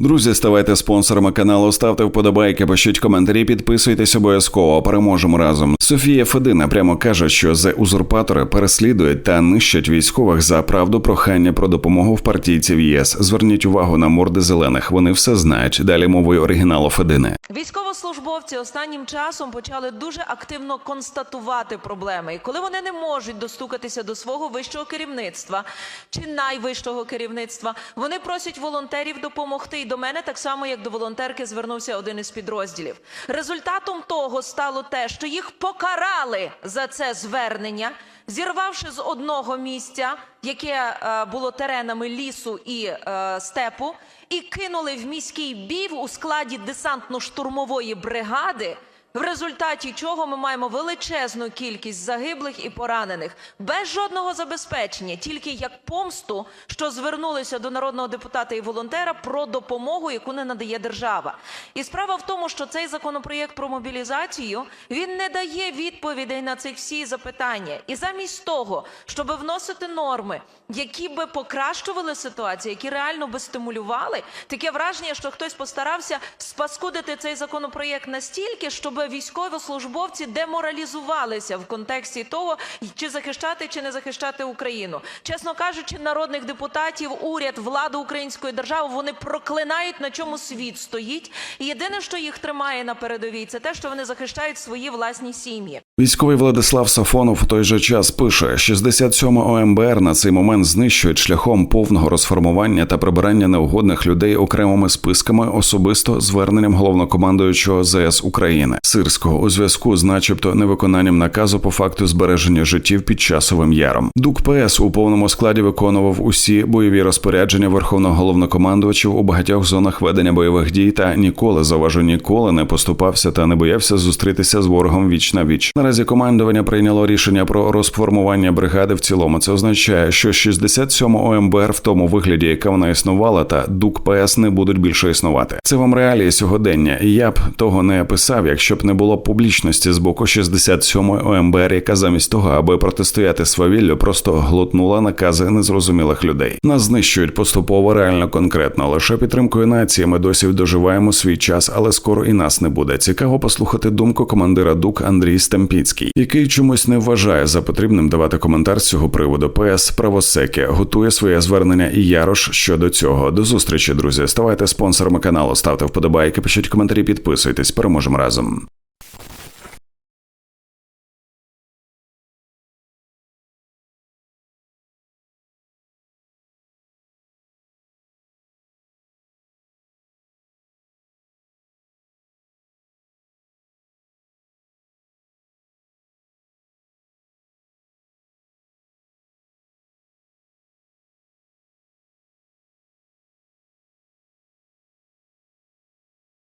Друзі, ставайте спонсорами каналу, ставте вподобайки, пишіть коментарі, підписуйтесь обов'язково. Переможемо разом. Софія Федина прямо каже, що за узурпатори переслідують та нищать військових за правду прохання про допомогу в партійців ЄС. Зверніть увагу на морди зелених. Вони все знають. Далі мовою оригіналу Федини. Військовослужбовці останнім часом почали дуже активно констатувати проблеми, і коли вони не можуть достукатися до свого вищого керівництва чи найвищого керівництва, вони просять волонтерів допомогти. До мене так само, як до волонтерки, звернувся один із підрозділів. Результатом того стало те, що їх покарали за це звернення, зірвавши з одного місця, яке е, було теренами лісу і е, степу, і кинули в міський бів у складі десантно-штурмової бригади, в результаті чого ми маємо величезну кількість загиблих і поранених без жодного забезпечення, тільки як помсту, що звернулися до народного депутата і волонтера про допомогу, яку не надає держава. І справа в тому, що цей законопроєкт про мобілізацію він не дає відповідей на ці всі запитання. І замість того, щоб вносити норми, які би покращували ситуацію, які реально би стимулювали, таке враження, що хтось постарався спаскудити цей законопроєкт настільки, щоб військовослужбовці деморалізувалися в контексті того, чи захищати, чи не захищати Україну. Чесно кажучи, народних депутатів, уряд, владу української держави вони проклинають, на чому світ стоїть. І єдине, що їх тримає на передовій, це те, що вони захищають свої власні сім'ї. Військовий Владислав Сафонов в той же час пише: 67 ОМБР на цей момент знищують шляхом повного розформування та прибирання неугодних людей окремими списками, особисто зверненням головнокомандуючого ЗС України Сирського у зв'язку з, начебто, невиконанням наказу по факту збереження життів під часовим яром. Дук ПС у повному складі виконував усі бойові розпорядження верховного головнокомандувачів у багатьох зонах ведення бойових дій та ніколи заважу ніколи не поступався та не боявся зустрітися з ворогом віч на віч. Наразі командування прийняло рішення про розформування бригади в цілому. Це означає, що 67 ОМБР в тому вигляді, яка вона існувала, та ДУК ПС не будуть більше існувати. Це вам реалії сьогодення. Я б того не писав, якщо б не було публічності з боку 67 ОМБР, яка замість того, аби протистояти свавіллю, просто глотнула накази незрозумілих людей. Нас знищують поступово, реально конкретно. Лише підтримкою нації ми досі доживаємо свій час, але скоро і нас не буде. Цікаво послухати думку командира ДУК Андрій Стемпіцький, який чомусь не вважає за потрібним давати коментар з цього приводу. ПС Правосеки готує своє звернення і Ярош щодо цього. До зустрічі, друзі. Ставайте спонсорами каналу, ставте вподобайки, пишіть коментарі, підписуйтесь. Переможемо разом.